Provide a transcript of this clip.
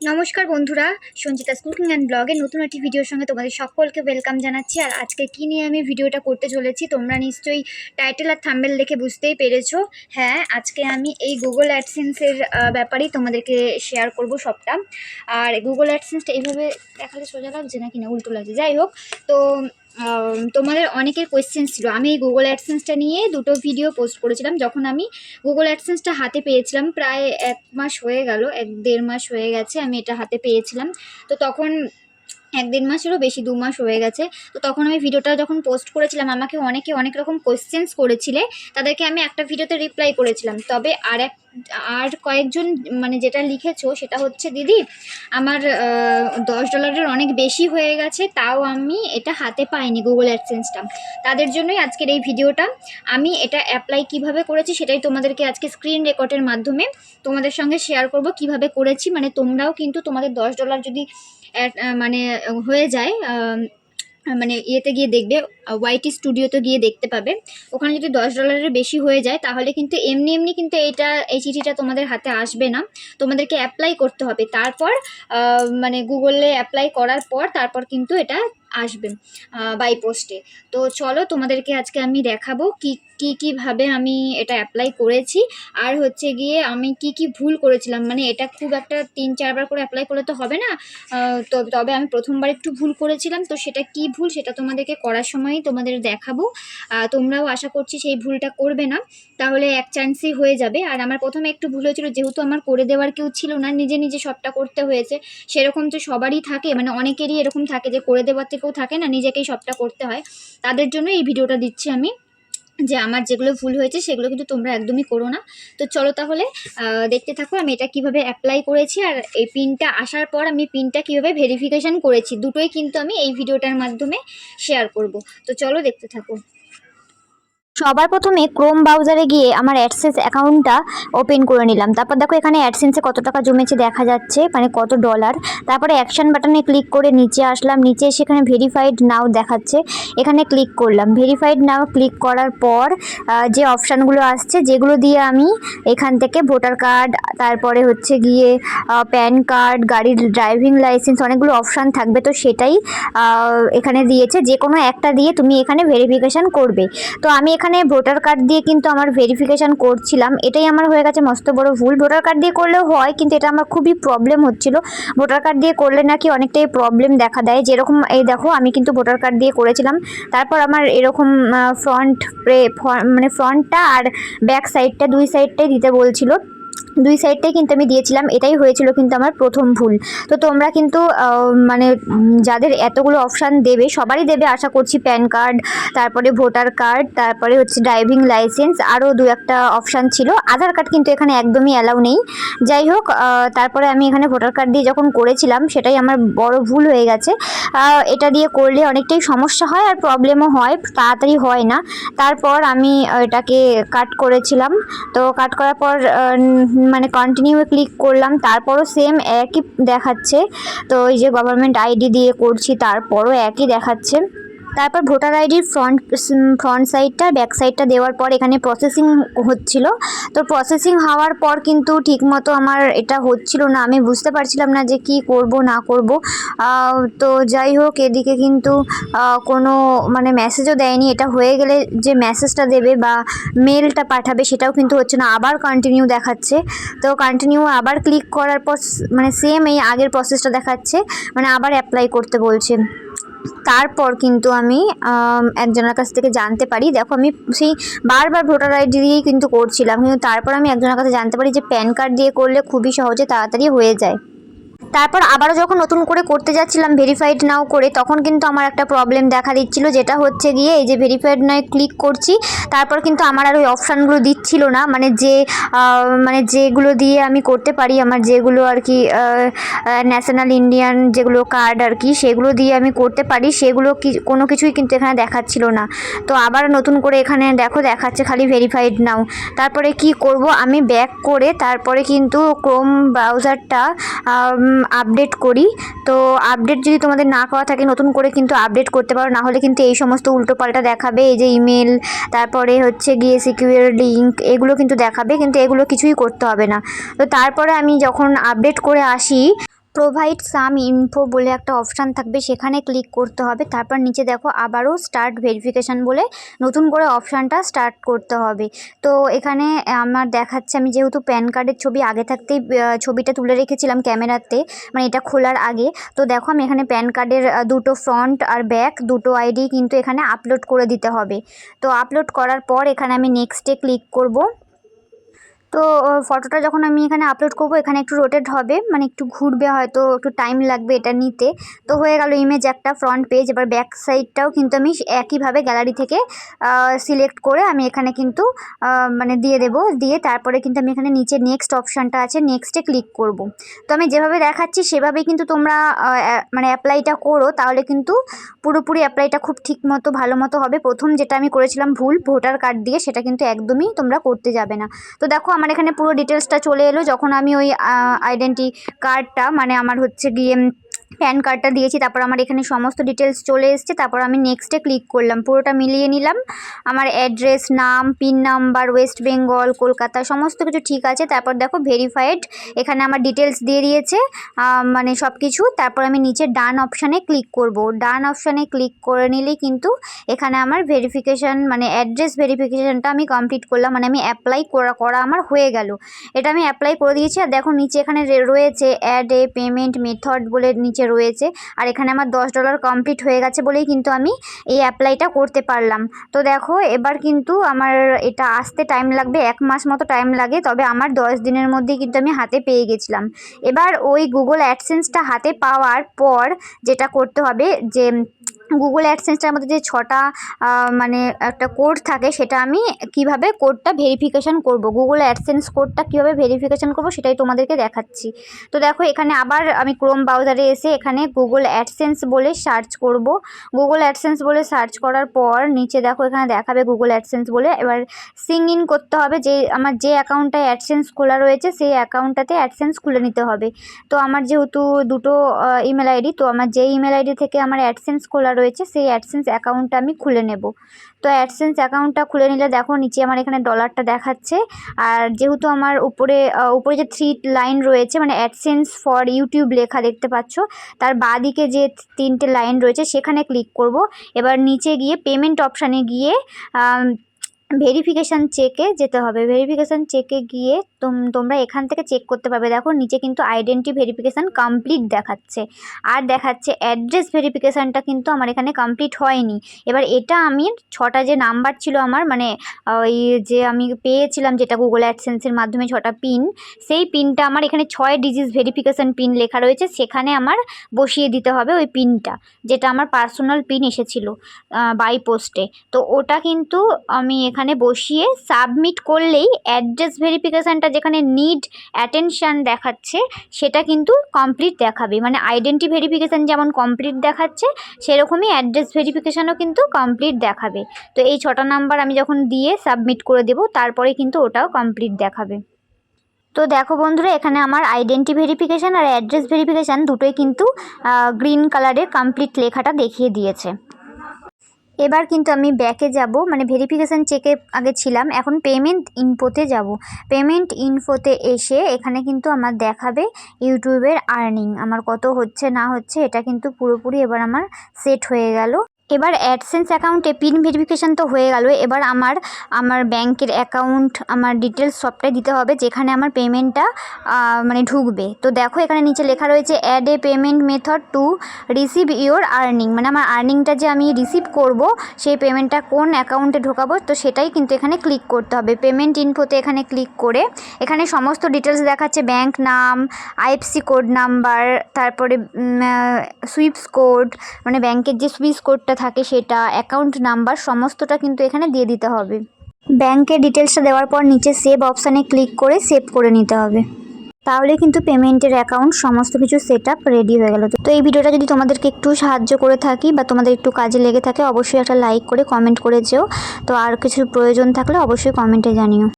নমস্কার বন্ধুরা Sanchita cooking and ব্লগে নতুন একটি ভিডিওর সঙ্গে তোমাদের সকলকে ওয়েলকাম জানাচ্ছি। আর আজকে কী নিয়ে আমি ভিডিওটা করতে চলেছি, তোমরা নিশ্চয়ই টাইটেল আর থাম্বেল দেখে বুঝতেই পেরেছ। হ্যাঁ আজকে আমি এই গুগল অ্যাডসেন্সের ব্যাপারেই তোমাদেরকে শেয়ার করব সবটা। আর গুগল অ্যাডসেন্সটা এইভাবে দেখালে সোজা লাগছে না, উল্টো লাগছে। যাই হোক, তো তোমাদের অনেকের কোয়েশ্চেন ছিল। আমি এই গুগল অ্যাডসেন্সটা নিয়ে দুটো ভিডিও পোস্ট করেছিলাম, যখন আমি গুগল অ্যাডসেন্সটা হাতে পেয়েছিলাম, প্রায় এক মাস হয়ে গেল, এক দেড় মাস হয়ে গেছে আমি এটা হাতে পেয়েছিলাম। তো তখন এক দেড় মাসেরও বেশি, দু মাস হয়ে গেছে। তো তখন আমি ভিডিওটা যখন পোস্ট করেছিলাম, আমাকে অনেকে অনেক রকম কোয়েশ্চেন্স করেছিলে। তাদেরকে আমি একটা ভিডিওতে রিপ্লাই করেছিলাম। তবে আর এক, আর কয়েকজন মানে যেটা লিখেছো সেটা হচ্ছে, দিদি, আমার দশ ডলারের অনেক বেশি হয়ে গেছে, তাও আমি এটা হাতে পাইনি গুগল অ্যাডসেন্সটা তাদের জন্যই আজকের এই ভিডিওটা। আমি এটা অ্যাপ্লাই কীভাবে করেছি সেটাই তোমাদেরকে আজকে স্ক্রিন রেকর্ডের মাধ্যমে তোমাদের সঙ্গে শেয়ার করব কীভাবে করেছি। মানে তোমরাও কিন্তু তোমাদের দশ ডলার যদি মানে হয়ে যায় মানে ইয়েতে গিয়ে দেখবে ওয়াইটি স্টুডিওতে গিয়ে দেখতে পাবে। ওখানে যদি দশ ডলারের বেশি হয়ে যায়, তাহলে কিন্তু এমনি এমনি কিন্তু এইটা, এই চিঠিটা তোমাদের হাতে আসবে না। তোমাদেরকে অ্যাপ্লাই করতে হবে। তারপর মানে গুগলে অ্যাপ্লাই করার পর, তারপর কিন্তু এটা আসবে বাই পোস্টে তো চলো তোমাদেরকে আজকে আমি দেখাবো কি কী কীভাবে আমি এটা অ্যাপ্লাই করেছি, আর হচ্ছে গিয়ে আমি কি কি ভুল করেছিলাম মানে এটা খুব একটা তিন চারবার করে অ্যাপ্লাই করলে তো হবে না তো তবে আমি প্রথমবার একটু ভুল করেছিলাম, তো সেটা কি ভুল সেটা তোমাদেরকে করার সময়ই তোমাদের দেখাবো তোমরাও আশা করছি সেই ভুলটা করবে না, তাহলে এক চান্সই হয়ে যাবে, আর আমার প্রথমে একটু ভুল হয়েছিল, যেহেতু আমার করে দেওয়ার কেউ ছিল না, নিজে নিজে সবটা করতে হয়েছে, সেরকম তো সবারই থাকে মানে অনেকেরই এরকম থাকে যে করে দেওয়ার থেকেও থাকে না, নিজেকেই সবটা করতে হয়, তাদের জন্য এই ভিডিওটা দিচ্ছি আমি। যে আমার যেগুলো ভুল হয়েছে সেগুলো কিন্তু তোমরা একদমই করো না। তো চলো তাহলে দেখতে থাকো আমি এটা কীভাবে অ্যাপ্লাই করেছি আর এই পিনটা আসার পর আমি পিনটা কীভাবে ভেরিফিকেশান করেছি। দুটোই কিন্তু আমি এই ভিডিওটার মাধ্যমে শেয়ার করব। তো চলো দেখতে থাকো। সবার প্রথমে ক্রোম ব্রাউজারে গিয়ে আমার অ্যাডসেন্স অ্যাকাউন্টটা ওপেন করে নিলাম। তারপর দেখো এখানে অ্যাডসেন্সে কত টাকা জমেছে দেখা যাচ্ছে মানে কত ডলার তারপরে অ্যাকশন বাটনে ক্লিক করে নিচে আসলাম, নিচে এসে এখানে ভেরিফাইড নাও দেখাচ্ছে। এখানে ক্লিক করলাম। ভেরিফাইড নাও ক্লিক করার পর যে অপশানগুলো আসছে, যেগুলো দিয়ে আমি এখান থেকে ভোটার কার্ড তারপরে হচ্ছে গিয়ে প্যান কার্ড গাড়ির ড্রাইভিং লাইসেন্স অনেকগুলো অপশান থাকবে তো সেটাই এখানে দিয়েছে। যে কোনো একটা দিয়ে তুমি এখানে ভেরিফিকেশান করবে। তো আমি এখানে ভোটার কার্ড দিয়ে কিন্তু আমার ভেরিফিকেশান করছিলাম। এটাই আমার হয়ে গেছে মস্ত বড় ভুল। ভোটার কার্ড দিয়ে করলেও হয়, কিন্তু এটা আমার খুবই প্রবলেম হচ্ছিল। ভোটার কার্ড দিয়ে করলে নাকি অনেকটাই প্রবলেম দেখা দেয়। যেরকম এই দেখো, আমি কিন্তু ভোটার কার্ড দিয়ে করেছিলাম। তারপর আমার এরকম ফ্রন্ট মানে ফ্রন্টটা আর ব্যাক সাইডটা দুই সাইডটাই দিতে বলছিল। দুই সাইডটাই কিন্তু আমি দিয়েছিলাম, এটাই হয়েছিল কিন্তু আমার প্রথম ভুল। তো তোমরা কিন্তু মানে যাদের এতগুলো অপশান দেবে, সবারই দেবে, আশা করছি প্যান কার্ড তারপরে ভোটার কার্ড তারপরে হচ্ছে ড্রাইভিং লাইসেন্স আরও দু একটা অপশান ছিল। আধার কার্ড কিন্তু এখানে একদমই অ্যালাউ নেই। যাই হোক তারপরে আমি এখানে ভোটার কার্ড দিয়ে যখন করেছিলাম, সেটাই আমার বড় ভুল হয়ে গেছে। এটা দিয়ে করলে অনেকটাই সমস্যা হয় আর প্রবলেমও হয়, তাড়াতাড়ি হয় না। তারপর আমি এটাকে কাট করেছিলাম। তো কাট করার পর মানে কন্টিনিউয়ে ক্লিক করলাম, তারপরও সেম একই দেখাচ্ছে। তো এই যে গভর্নমেন্ট আইডি দিয়ে করছি, তারপরও একই দেখাচ্ছে। তারপর ভোটার আইডির ফ্রন্ট ফ্রন্ট সাইডটা, ব্যাক সাইডটা দেওয়ার পর এখানে প্রসেসিং হচ্ছিল। তো প্রসেসিং হওয়ার পর কিন্তু ঠিকমতো আমার এটা হচ্ছিল না। আমি বুঝতে পারছিলাম না যে কি করব, না করব। তো যাই হোক, এদিকে কিন্তু কোনো মানে মেসেজও দেয়নি। এটা হয়ে গেলে যে মেসেজটা দেবে বা মেলটা পাঠাবে সেটাও কিন্তু হচ্ছে না। আবার কন্টিনিউ দেখাচ্ছে। তো কন্টিনিউ আবার ক্লিক করার পর মানে সেম এই আগের প্রসেসটা দেখাচ্ছে। মানে আবার অ্যাপ্লাই করতে বলছে। তারপর কিন্তু আমি একজনের কাছ থেকে জানতে পারি। দেখো, আমি সেই বারবার ভোটার আইডি দিয়েই কিন্তু করছিলাম। কিন্তু তারপর আমি একজনের কাছে জানতে পারি যে, প্যান কার্ড দিয়ে করলে খুবই সহজে তাড়াতাড়ি হয়ে যায়। তারপর আবারও যখন নতুন করে করতে যাচ্ছিলাম ভেরিফাইড নাও করে, তখন কিন্তু আমার একটা প্রবলেম দেখা দিচ্ছিল, যেটা হচ্ছে গিয়ে এই যে ভেরিফাইড নয় ক্লিক করছি, তারপর কিন্তু আমার আর ওই অপশানগুলো দিচ্ছিল না মানে যে মানে যেগুলো দিয়ে আমি করতে পারি, আমার যেগুলো আর কি ন্যাশনাল ইন্ডিয়ান যেগুলো কার্ড আর কি, সেগুলো দিয়ে আমি করতে পারি, সেগুলো কি, কোনো কিছুই কিন্তু এখানে দেখাচ্ছিল না। তো আবার নতুন করে এখানে দেখো দেখাচ্ছে খালি ভেরিফাইড নাও তারপরে কি করব, আমি ব্যাক করে তারপরে কিন্তু ক্রোম ব্রাউজারটা আপডেট করি। তো আপডেট যদি তোমাদের না করা থাকে, নতুন করে কিন্তু আপডেট করতে পারো। না হলে কিন্তু এই সমস্ত উল্টোপাল্টা দেখাবে, এই যে ইমেল তারপরে হচ্ছে গিয়ে সিকিউর লিঙ্ক এগুলো কিন্তু দেখাবে। কিন্তু এগুলো কিছুই করতে হবে না। তো তারপরে আমি যখন আপডেট করে আসি প্রোভাইড সাম ইনফো বলে একটা অপশান থাকবে, সেখানে ক্লিক করতে হবে। তারপর নিচে দেখো আবারও স্টার্ট ভেরিফিকেশান বলে নতুন করে অপশানটা স্টার্ট করতে হবে। তো এখানে আমার দেখাচ্ছে, আমি যেহেতু প্যান কার্ডের ছবি আগে থাকতেই ছবিটা তুলে রেখেছিলাম ক্যামেরাতে মানে এটা খোলার আগে। তো দেখো আমি এখানে প্যান কার্ডের দুটো ফ্রন্ট আর ব্যাক দুটো আইডি কিন্তু এখানে আপলোড করে দিতে হবে। তো আপলোড করার পর এখানে আমি নেক্সটে ক্লিক করব। তো ফটোটা যখন আমি এখানে আপলোড করব, এখানে একটু রোটেট হবে। মানে একটু ঘুরবে হয়তো, একটু টাইম লাগবে এটা নিতে। তো হয়ে গেল ইমেজ একটা ফ্রন্ট পেজ এবার ব্যাক সাইডটাও কিন্তু আমি একইভাবে গ্যালারি থেকে সিলেক্ট করে আমি এখানে কিন্তু মানে দিয়ে দেব। দিয়ে তারপরে কিন্তু আমি এখানে নিচে নেক্সট অপশানটা আছে নেক্সটে ক্লিক করব। তো আমি যেভাবে দেখাচ্ছি, সেভাবেই কিন্তু তোমরা মানে অ্যাপ্লাইটা করো। তাহলে কিন্তু পুরোপুরি অ্যাপ্লাইটা খুব ঠিক মতো, ভালো মতো হবে। প্রথম যেটা আমি করেছিলাম ভুল ভোটার কার্ড দিয়ে, সেটা কিন্তু একদমই তোমরা করতে যাবে না। তো দেখো আমার এখানে পুরো ডিটেলসটা চলে এলো যখন আমি ওই আইডেন্টি কার্ডটা মানে আমার হচ্ছে গিয়ে প্যান কার্ডটা দিয়েছি, তারপর আমার এখানে সমস্ত ডিটেলস চলে এসছে, তারপর আমি নেক্সটে ক্লিক করলাম, পুরোটা মিলিয়ে নিলাম। আমার অ্যাড্রেস নাম পিন নাম্বার ওয়েস্ট বেঙ্গল কলকাতা, সমস্ত কিছু ঠিক আছে, তারপর দেখো ভেরিফাইড এখানে আমার ডিটেলস দিয়ে দিয়েছে মানে সব কিছু তারপর আমি নিচে ডান অপশানে ক্লিক করব। ডান অপশানে ক্লিক করে নিলেই কিন্তু এখানে আমার ভেরিফিকেশান মানে অ্যাড্রেস ভেরিফিকেশানটা আমি কমপ্লিট করলাম মানে আমি অ্যাপ্লাই করা করা আমার হয়ে গেল। এটা আমি অ্যাপ্লাই করে দিয়েছি, আর দেখো নিচে এখানে রয়েছে অ্যাড এ পেমেন্ট মেথড বলে নিচে রয়েছে। আর এখানে আমার দশ ডলার কমপ্লিট হয়ে গেছে বলেই কিন্তু আমি এই অ্যাপ্লাইটা করতে পারলাম। তো দেখো, এবার কিন্তু আমার এটা আসতে টাইম লাগবে, এক মাস মতো টাইম লাগে, তবে আমার দশ দিনের মধ্যেই কিন্তু আমি হাতে পেয়ে গেছিলাম। এবার ওই গুগল অ্যাডসেন্সটা হাতে পাওয়ার পর যেটা করতে হবে যে গুগল অ্যাডসেন্সটার মধ্যে যে ছটা মানে একটা কোড থাকে, সেটা আমি কীভাবে কোডটা ভেরিফিকেশন করব? গুগল অ্যাডসেন্স কোডটা কীভাবে ভেরিফিকেশান করব? সেটাই তোমাদেরকে দেখাচ্ছি। তো দেখো, এখানে আবার আমি ক্রোম ব্রাউজারে এসে এখানে গুগল অ্যাডসেন্স বলে সার্চ করব। গুগল অ্যাডসেন্স বলে সার্চ করার পর নিচে দেখো, এখানে দেখাবে গুগল অ্যাডসেন্স বলে। এবার সিং ইন করতে হবে, যে আমার যে অ্যাকাউন্টটায় অ্যাডসেন্স খোলা রয়েছে, সেই অ্যাকাউন্টটাতে অ্যাডসেন্স খুলে নিতে হবে। তো আমার যেহেতু দুটো ইমেল আইডি তো আমার যে ইমেল আইডি থেকে আমার অ্যাডসেন্স খোলা রয়েছে, সেই অ্যাডসেন্স অ্যাকাউন্টটা আমি খুলে নেব। তো অ্যাডসেন্স অ্যাকাউন্টটা খুলে নিলে দেখো নিচে আমার এখানে ডলারটা দেখাচ্ছে। আর যেহেতু আমার উপরে উপরে যে থ্রি লাইন রয়েছে মানে অ্যাডসেন্স ফর ইউটিউব লেখা দেখতে পাচ্ছ, তার বাঁদিকে যে তিনটে লাইন রয়েছে, সেখানে ক্লিক করব। এবার নিচে গিয়ে পেমেন্ট অপশানে গিয়ে ভেরিফিকেশান চেকে যেতে হবে। ভেরিফিকেশান চেকে গিয়ে তোম- তোমরা এখান থেকে চেক করতে পারবে। দেখো, নিচে কিন্তু আইডেন্টি ভেরিফিকেশান কমপ্লিট দেখাচ্ছে। আর দেখাচ্ছে অ্যাড্রেস ভেরিফিকেশানটা কিন্তু আমার এখানে কমপ্লিট হয়নি। এবার এটা আমি ছটা যে নাম্বার ছিল আমার মানে ওই যে আমি পেয়েছিলাম যেটা গুগল অ্যাডসেন্সের মাধ্যমে ছটা পিন সেই পিনটা আমার এখানে ছয় ডিজিজ ভেরিফিকেশান পিন লেখা রয়েছে। সেখানে আমার বসিয়ে দিতে হবে ওই পিনটা যেটা আমার পার্সোনাল পিন এসেছিল বাই পোস্টে তো ওটা কিন্তু আমি এখানে বসিয়ে সাবমিট করলেই অ্যাড্রেস ভেরিফিকেশানটা যেখানে নিড অ্যাটেনশান দেখাচ্ছে, সেটা কিন্তু কমপ্লিট দেখাবে। মানে আইডেন্টি ভেরিফিকেশান যেমন কমপ্লিট দেখাচ্ছে, সেরকমই অ্যাড্রেস ভেরিফিকেশানও কিন্তু কমপ্লিট দেখাবে। তো এই ছটা নাম্বার আমি যখন দিয়ে সাবমিট করে দেবো, তারপরে কিন্তু ওটাও কমপ্লিট দেখাবে। তো দেখো বন্ধুরা, এখানে আমার আইডেন্টি ভেরিফিকেশান আর অ্যাড্রেস ভেরিফিকেশান দুটোই কিন্তু গ্রিন কালারের কমপ্লিট লেখাটা দেখিয়ে দিয়েছে। এবার কিন্তু আমি ব্যাকে যাব। মানে ভেরিফিকেশান চেকে আগে ছিলাম, এখন পেমেন্ট ইনফোতে যাব। পেমেন্ট ইনফোতে এসে এখানে কিন্তু আমার দেখাবে ইউটিউবের আর্নিং আমার কত হচ্ছে না হচ্ছে, এটা কিন্তু পুরোপুরি এবার আমার সেট হয়ে গেল। এবার অ্যাডসেন্স অ্যাকাউন্টে পিন ভেরিফিকেশান তো হয়ে গেল। এবার আমার আমার ব্যাংকের অ্যাকাউন্ট আমার ডিটেলস সবটাই দিতে হবে যেখানে আমার পেমেন্টটা মানে ঢুকবে। তো দেখো এখানে নিচে লেখা রয়েছে add a payment method to receive your earning মানে আমার আর্নিংটা যে আমি রিসিভ করব, সেই পেমেন্টটা কোন অ্যাকাউন্টে ঢোকাবো, তো সেটাই কিন্তু এখানে ক্লিক করতে হবে। পেমেন্ট ইনফোতে এখানে ক্লিক করে, এখানে সমস্ত ডিটেলস দেখাচ্ছে ব্যাংক নাম আইএফসি কোড নাম্বার তারপরে সুইপস কোড মানে ব্যাংকের যে সুইপস কোডটা থাকে সেটা অ্যাকাউন্ট নাম্বার সমস্তটা কিন্তু এখানে দিয়ে দিতে হবে। ব্যাংকের ডিটেলসটা দেওয়ার পর নিচে সেভ অপশানে ক্লিক করে সেভ করে নিতে হবে। তাহলে কিন্তু পেমেন্টের অ্যাকাউন্ট সমস্ত কিছু সেট আপ রেডি হয়ে গেল। তো এই ভিডিওটা যদি তোমাদেরকে একটু সাহায্য করে থাকি বা তোমাদের একটু কাজে লেগে থাকে, অবশ্যই একটা লাইক করে কমেন্ট করে যেও। তো আর কিছু প্রয়োজন থাকলে অবশ্যই কমেন্টে জানিও।